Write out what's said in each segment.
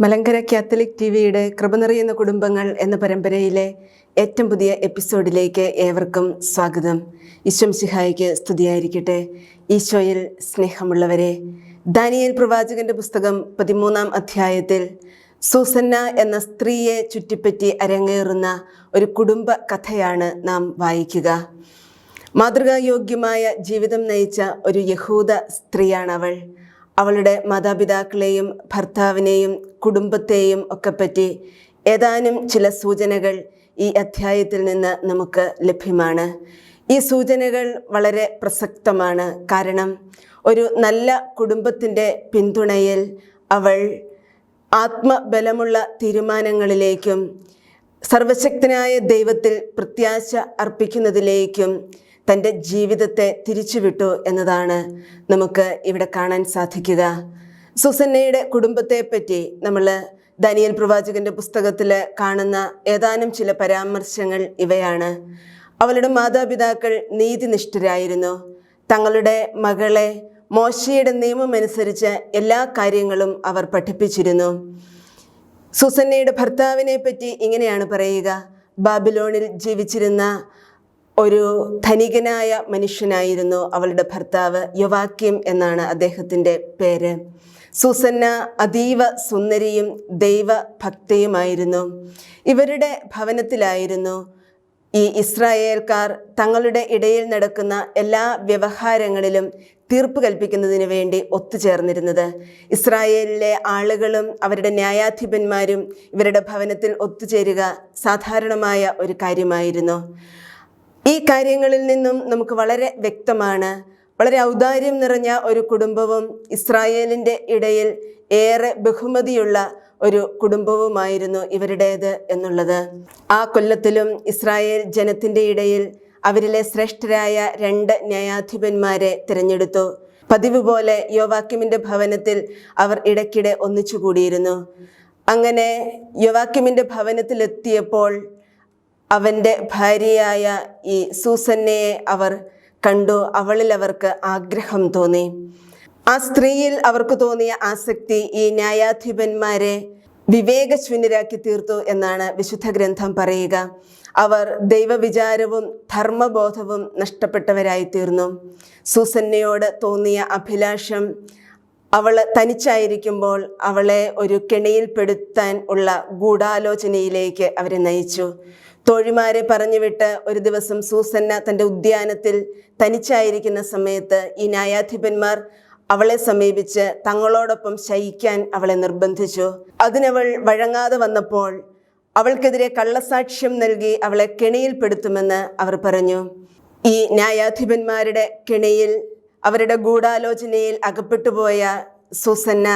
Malankara Catholic T വിയുടെ കൃപ നിറയുന്ന കുടുംബങ്ങൾ എന്ന പരമ്പരയിലെ ഏറ്റവും പുതിയ എപ്പിസോഡിലേക്ക് ഏവർക്കും സ്വാഗതം. ഈശ്വം സിഹായിക്ക് സ്തുതിയായിരിക്കട്ടെ. ഈശോയിൽ സ്നേഹമുള്ളവരെ ദാനിയേൽ പ്രവാചകന്റെ പുസ്തകം പതിമൂന്നാം അധ്യായത്തിൽ സൂസന്ന എന്ന സ്ത്രീയെ ചുറ്റിപ്പറ്റി അരങ്ങേറുന്ന ഒരു കുടുംബ കഥയാണ് നാം വായിക്കുക. മാതൃകായോഗ്യമായ ജീവിതം നയിച്ച ഒരു യഹൂദ സ്ത്രീയാണവൾ. അവളുടെ മാതാപിതാക്കളെയും ഭർത്താവിനെയും കുടുംബത്തെയും ഒക്കെ പറ്റി ഏതാനും ചില സൂചനകൾ ഈ അധ്യായത്തിൽ നിന്ന് നമുക്ക് ലഭ്യമാണ്. ഈ സൂചനകൾ വളരെ പ്രസക്തമാണ്. കാരണം ഒരു നല്ല കുടുംബത്തിന്റെ പിന്തുണയിൽ അവൾ ആത്മബലമുള്ള തീരുമാനങ്ങളിലേക്കും സർവശക്തനായ ദൈവത്തിൽ പ്രത്യാശ അർപ്പിക്കുന്നതിലേക്കും തന്റെ ജീവിതത്തെ തിരിച്ചുവിട്ടു എന്നതാണ് നമുക്ക് ഇവിടെ കാണാൻ സാധിക്കുക. സുസന്നയുടെ കുടുംബത്തെ പറ്റി നമ്മൾ ദനിയൽ പ്രവാചകന്റെ പുസ്തകത്തിൽ കാണുന്ന ഏതാനും ചില പരാമർശങ്ങൾ ഇവയാണ്. അവളുടെ മാതാപിതാക്കൾ നീതിനിഷ്ഠരായിരുന്നു. തങ്ങളുടെ മകളെ മോശയുടെ നിയമമനുസരിച്ച് എല്ലാ കാര്യങ്ങളും അവർ പഠിപ്പിച്ചിരുന്നു. സുസന്നയുടെ ഭർത്താവിനെ പറ്റി ഇങ്ങനെയാണ് പറയുക. ബാബിലോണിൽ ജീവിച്ചിരുന്ന ഒരു ധനികനായ മനുഷ്യനായിരുന്നു അവളുടെ ഭർത്താവ് യുവാക്യം എന്നാണ് അദ്ദേഹത്തിന്റെ പേര്. സുസന്ന അതീവ സുന്ദരിയും ദൈവഭക്തിയുമായിരുന്നു ഇവരുടെ ഭവനത്തിലായിരുന്നു ഈ ഇസ്രായേൽക്കാർ തങ്ങളുടെ ഇടയിൽ നടക്കുന്ന എല്ലാ വ്യവഹാരങ്ങളിലും തീർപ്പ് കൽപ്പിക്കുന്നതിന് വേണ്ടി ഒത്തുചേർന്നിരുന്നത്. ഇസ്രായേലിലെ ആളുകളും അവരുടെ ന്യായാധിപന്മാരും ഇവരുടെ ഭവനത്തിൽ ഒത്തുചേരുക സാധാരണമായ ഒരു കാര്യമായിരുന്നു. ഈ കാര്യങ്ങളിൽ നിന്നും നമുക്ക് വളരെ വ്യക്തമാണ്. വളരെ ഔദാര്യം നിറഞ്ഞ ഒരു കുടുംബവും ഇസ്രായേലിന്റെ ഇടയിൽ ഏറെ ബഹുമതിയുള്ള ഒരു കുടുംബവുമായിരുന്നു ഇവരുടേത് എന്നുള്ളത്. ആ കൊല്ലത്തിലും ഇസ്രായേൽ ജനത്തിന്റെ ഇടയിൽ അവരിലെ ശ്രേഷ്ഠരായ രണ്ട് ന്യായാധിപന്മാരെ തിരഞ്ഞെടുത്തു. പതിവ് പോലെ യോവാക്യമിന്റെ ഭവനത്തിൽ അവർ ഇടയ്ക്കിടെ ഒന്നിച്ചുകൂടിയിരുന്നു അങ്ങനെ യോവാക്യമിന്റെ ഭവനത്തിലെത്തിയപ്പോൾ അവന്റെ ഭാര്യയായ ഈ സൂസന്നയെ അവർ കണ്ടു. അവളിൽ അവർക്ക് ആഗ്രഹം തോന്നി. ആ സ്ത്രീയിൽ അവർക്ക് തോന്നിയ ആസക്തി ഈ ന്യായാധിപന്മാരെ വിവേകശൂന്യരാക്കി തീർത്തു എന്നാണ് വിശുദ്ധ ഗ്രന്ഥം പറയുക. അവർ ദൈവവിചാരവും ധർമ്മബോധവും നഷ്ടപ്പെട്ടവരായി തീർന്നു സൂസന്നയോട് തോന്നിയ അഭിലാഷം അവൾ തനിച്ചായിരിക്കുമ്പോൾ അവളെ ഒരു കെണിയിൽപ്പെടുത്താൻ ഉള്ള ഗൂഢാലോചനയിലേക്ക് അവരെ നയിച്ചു. തോഴിമാരെ പറഞ്ഞുവിട്ട് ഒരു ദിവസം സൂസന്ന തന്റെ ഉദ്യാനത്തിൽ തനിച്ചായിരിക്കുന്ന സമയത്ത് ഈ ന്യായാധിപന്മാർ അവളെ സമീപിച്ച് തങ്ങളോടൊപ്പം ശയിക്കാൻ അവളെ നിർബന്ധിച്ചു. അതിനവൾ വഴങ്ങാതെ വന്നപ്പോൾ അവൾക്കെതിരെ കള്ളസാക്ഷ്യം നൽകി അവളെ കെണിയിൽപ്പെടുത്തുമെന്ന് അവർ പറഞ്ഞു. ഈ ന്യായാധിപന്മാരുടെ കെണിയിൽ അവരുടെ ഗൂഢാലോചനയിൽ അകപ്പെട്ടുപോയ സൂസന്ന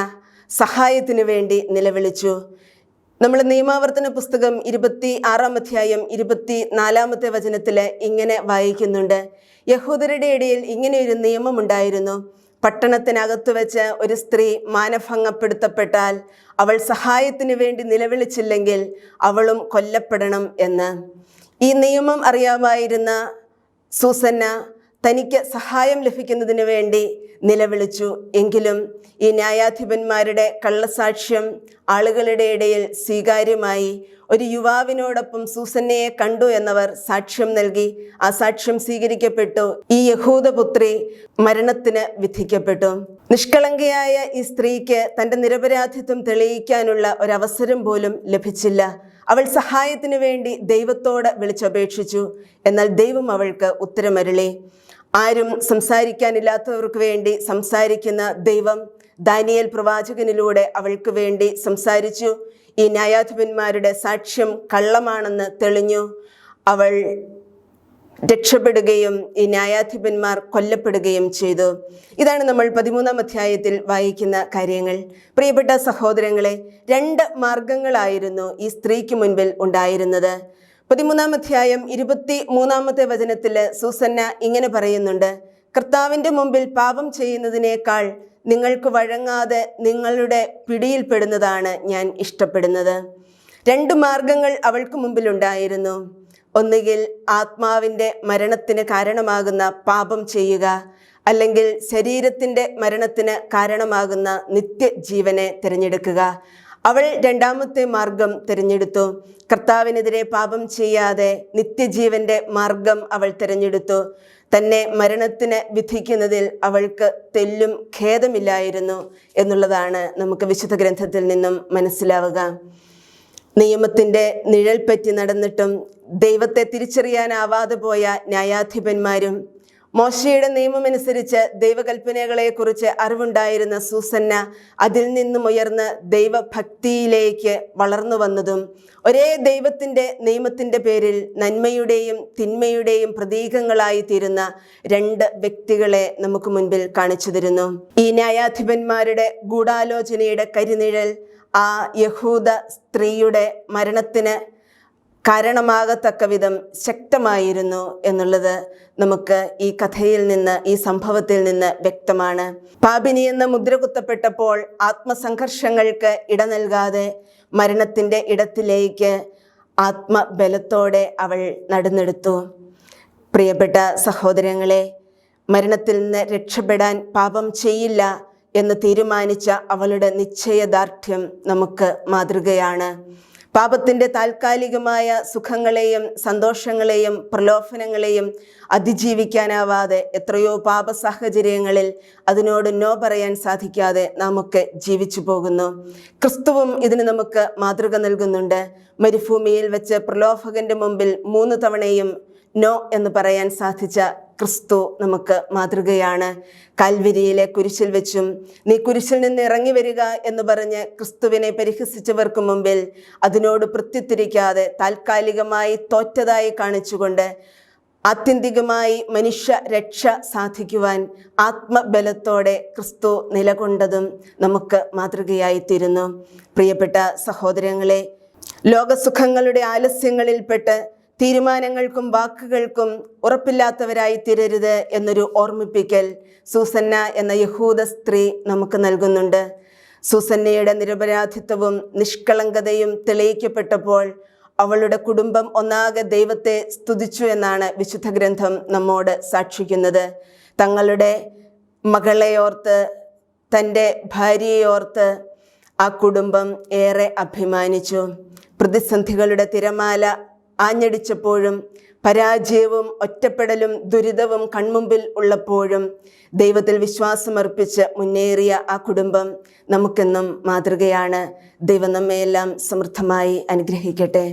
സഹായത്തിനു വേണ്ടി നിലവിളിച്ചു. നമ്മൾ നിയമാവർത്തന പുസ്തകം ഇരുപത്തി ആറാം അധ്യായം ഇരുപത്തി നാലാമത്തെ വചനത്തിൽ ഇങ്ങനെ വായിക്കുന്നുണ്ട്. യഹൂദരുടെ ഇടയിൽ ഇങ്ങനെ ഒരു നിയമമുണ്ടായിരുന്നു. പട്ടണത്തിനകത്ത് വെച്ച് ഒരു സ്ത്രീ മാനഭംഗപ്പെടുത്തപ്പെട്ടാൽ അവൾ സഹായത്തിന് വേണ്ടി നിലവിളിച്ചില്ലെങ്കിൽ അവളും കൊല്ലപ്പെടണം എന്ന്. ഈ നിയമം അറിയാമായിരുന്ന സൂസന്ന തനിക്ക് സഹായം ലഭിക്കുന്നതിന് വേണ്ടി നിലവിളിച്ചു. എങ്കിലും ഈ ന്യായാധിപന്മാരുടെ കള്ളസാക്ഷ്യം ആളുകളുടെ ഇടയിൽ സ്വീകാര്യമായി ഒരു യുവാവിനോടൊപ്പം സൂസന്നയെ കണ്ടു എന്നവർ സാക്ഷ്യം നൽകി. ആ സാക്ഷ്യം സ്വീകരിക്കപ്പെട്ടു. ഈ യഹൂദപുത്രി മരണത്തിന് വിധിക്കപ്പെട്ടു. നിഷ്കളങ്കയായ ഈ സ്ത്രീക്ക് തന്റെ നിരപരാധിത്വം തെളിയിക്കാനുള്ള ഒരവസരം പോലും ലഭിച്ചില്ല. അവൾ സഹായത്തിനു വേണ്ടി ദൈവത്തോട് വിളിച്ചപേക്ഷിച്ചു. എന്നാൽ ദൈവം അവൾക്ക് ഉത്തരമരുളി. ആരും സംസാരിക്കാനില്ലാത്തവർക്ക് വേണ്ടി സംസാരിക്കുന്ന ദൈവം ദാനിയൽ പ്രവാചകനിലൂടെ അവൾക്ക് വേണ്ടി സംസാരിച്ചു. ഈ ന്യായാധിപന്മാരുടെ സാക്ഷ്യം കള്ളമാണെന്ന് തെളിഞ്ഞു. അവൾ രക്ഷപ്പെടുകയും ഈ ന്യായാധിപന്മാർ കൊല്ലപ്പെടുകയും ചെയ്തു. ഇതാണ് നമ്മൾ പതിമൂന്നാം അധ്യായത്തിൽ വായിക്കുന്ന കാര്യങ്ങൾ. പ്രിയപ്പെട്ട സഹോദരങ്ങളെ രണ്ട് മാർഗങ്ങളായിരുന്നു ഈ സ്ത്രീക്ക് മുൻപിൽ ഉണ്ടായിരുന്നത്. പതിമൂന്നാം അധ്യായം ഇരുപത്തി മൂന്നാമത്തെ വചനത്തിൽ സൂസന്ന ഇങ്ങനെ പറയുന്നുണ്ട് കർത്താവിന്റെ മുമ്പിൽ പാപം ചെയ്യുന്നതിനേക്കാൾ നിങ്ങൾക്ക് വഴങ്ങാതെ നിങ്ങളുടെ പിടിയിൽപ്പെടുന്നതാണ് ഞാൻ ഇഷ്ടപ്പെടുന്നത്. രണ്ട് മാർഗങ്ങൾ അവൾക്ക് മുമ്പിലുണ്ടായിരുന്നു ഒന്നുകിൽ ആത്മാവിന്റെ മരണത്തിന് കാരണമാകുന്ന പാപം ചെയ്യുക അല്ലെങ്കിൽ ശരീരത്തിന്റെ മരണത്തിന് കാരണമാകുന്ന നിത്യജീവനെ തിരഞ്ഞെടുക്കുക. അവൾ രണ്ടാമത്തെ മാർഗം തിരഞ്ഞെടുത്തു. കർത്താവിനെതിരെ പാപം ചെയ്യാതെ നിത്യജീവന്റെ മാർഗം അവൾ തിരഞ്ഞെടുത്തു. തന്നെ മരണത്തിന് വിധിക്കുന്നതിൽ അവൾക്ക് തെല്ലും ഖേദമില്ലായിരുന്നു എന്നുള്ളതാണ് നമുക്ക് വിശുദ്ധ ഗ്രന്ഥത്തിൽ നിന്നും മനസ്സിലാവുക. നിയമത്തിന്റെ നിഴൽ പറ്റി നടന്നിട്ടും ദൈവത്തെ തിരിച്ചറിയാനാവാതെ പോയ ന്യായാധിപന്മാരും മോശയുടെ നിയമമനുസരിച്ച് ദൈവകൽപ്പനകളെക്കുറിച്ച് അറിവുണ്ടായിരുന്ന സൂസന്ന അതിൽ നിന്നും ഉയർന്ന് ദൈവഭക്തിയിലേക്ക് വളർന്നു വന്നതും ഒരേ ദൈവത്തിന്റെ നിയമത്തിന്റെ പേരിൽ നന്മയുടെയും തിന്മയുടെയും പ്രതീകങ്ങളായി തീരുന്ന രണ്ട് വ്യക്തികളെ നമുക്ക് മുൻപിൽ കാണിച്ചു തരുന്നു. ഈ ന്യായാധിപന്മാരുടെ ഗൂഢാലോചനയുടെ കരിനിഴൽ ആ യഹൂദ സ്ത്രീയുടെ മരണത്തിന് കാരണമാകത്തക്ക വിധം ശക്തമായിരുന്നു എന്നുള്ളത് നമുക്ക് ഈ കഥയിൽ നിന്ന് ഈ സംഭവത്തിൽ നിന്ന് വ്യക്തമാണ്. പാപിനി എന്ന മുദ്ര കുത്തപ്പെട്ടപ്പോൾ ആത്മസംഘർഷങ്ങൾക്ക് ഇട നൽകാതെ മരണത്തിന്റെ ഇടത്തിലേക്ക് ആത്മബലത്തോടെ അവൾ നടന്നെടുത്തു. പ്രിയപ്പെട്ട സഹോദരങ്ങളെ മരണത്തിൽ നിന്ന് രക്ഷപ്പെടാൻ പാപം ചെയ്യില്ല എന്ന് തീരുമാനിച്ച അവളുടെ നിശ്ചയദാർഢ്യം നമുക്ക് മാതൃകയാണ്. പാപത്തിന്റെ താൽക്കാലികമായ സുഖങ്ങളെയും സന്തോഷങ്ങളെയും പ്രലോഭനങ്ങളെയും അതിജീവിക്കാനാവാതെ എത്രയോ പാപ സാഹചര്യങ്ങളിൽ അതിനോട് നോ പറയാൻ സാധിക്കാതെ നമുക്ക് ജീവിച്ചു പോകുന്നു. ക്രിസ്തുവും ഇതിന് നമുക്ക് മാതൃക നൽകുന്നുണ്ട്. മരുഭൂമിയിൽ വെച്ച് പ്രലോഭകന്റെ മുമ്പിൽ മൂന്ന് തവണയും നോ എന്ന് പറയാൻ സാധിച്ച ക്രിസ്തു നമുക്ക് മാതൃകയാണ്. കാൽവരിയിലെ കുരിശിൽ വെച്ചും നീ കുരിശിൽ നിന്ന് ഇറങ്ങി വരിക എന്ന് പറഞ്ഞ് ക്രിസ്തുവിനെ പരിഹസിച്ചവർക്ക് മുമ്പിൽ അതിനോട് പ്രത്യുത്തിരിക്കാതെ താൽക്കാലികമായി തോറ്റതായി കാണിച്ചുകൊണ്ട് ആത്യന്തികമായി മനുഷ്യ രക്ഷ സാധിക്കുവാൻ ആത്മബലത്തോടെ ക്രിസ്തു നിലകൊണ്ടതും നമുക്ക് മാതൃകയായിത്തീരുന്നു. പ്രിയപ്പെട്ട സഹോദരങ്ങളെ ലോകസുഖങ്ങളുടെ ആലസ്യങ്ങളിൽപ്പെട്ട് തീരുമാനങ്ങൾക്കും വാക്കുകൾക്കും ഉറപ്പില്ലാത്തവരായി തീരരുത് എന്നൊരു ഓർമ്മിപ്പിക്കൽ സൂസന്ന എന്ന യഹൂദ സ്ത്രീ നമുക്ക് നൽകുന്നുണ്ട്. സൂസന്നയുടെ നിരപരാധിത്വവും നിഷ്കളങ്കതയും തെളിയിക്കപ്പെട്ടപ്പോൾ അവളുടെ കുടുംബം ഒന്നാകെ ദൈവത്തെ സ്തുതിച്ചു എന്നാണ് വിശുദ്ധ ഗ്രന്ഥം നമ്മോട് സാക്ഷിക്കുന്നത്. തങ്ങളുടെ മകളെയോർത്ത് തന്റെ ഭാര്യയോർത്ത് ആ കുടുംബം ഏറെ അഭിമാനിച്ചു. പ്രതിസന്ധികളുടെ തിരമാല ആഞ്ഞടിച്ചപ്പോഴും പരാജയവും ഒറ്റപ്പെടലും ദുരിതവും കൺമുമ്പിൽ ഉള്ളപ്പോഴും ദൈവത്തിൽ വിശ്വാസമർപ്പിച്ച് മുന്നേറിയ ആ കുടുംബം നമുക്കെന്നും മാതൃകയാണ്. ദൈവം നമ്മയെല്ലാം സമൃദ്ധമായി അനുഗ്രഹിക്കട്ടെ.